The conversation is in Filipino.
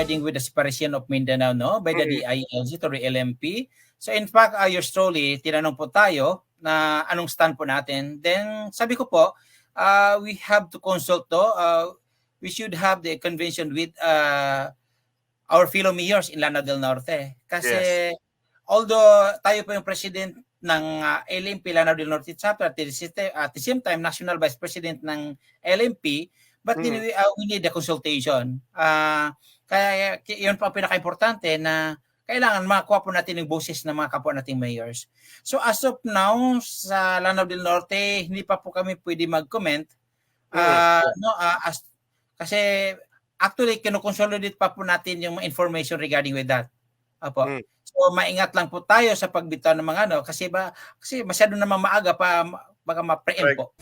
regarding with the separation of Mindanao no by the Mm. DILG to the LMP. So in fact, uh, yours truly, tinanong po tayo na anong stand po natin. Then sabi ko po, uh, we have to consult to. Uh, we should have the convention with uh, our fellow mayors in Lanao del Norte. Kasi although tayo po yung president ng uh, LMP Lanao del Norte chapter at the, at the same time national vice president ng LMP but Mm. we, uh, we need the consultation. Uh, kaya yun pa ang pinaka-importante na kailangan makakuha po natin yung boses ng mga kapwa nating mayors. So as of now, sa Lanao del Norte, hindi pa po kami pwede mag-comment. Ah, no, ah, as, kasi actually, kinoconsolidate pa po natin yung information regarding with that. Apo. Mm. So maingat lang po tayo sa pagbitaw ng mga ano kasi ba kasi masyado namang maaga pa baka ma-preempt po.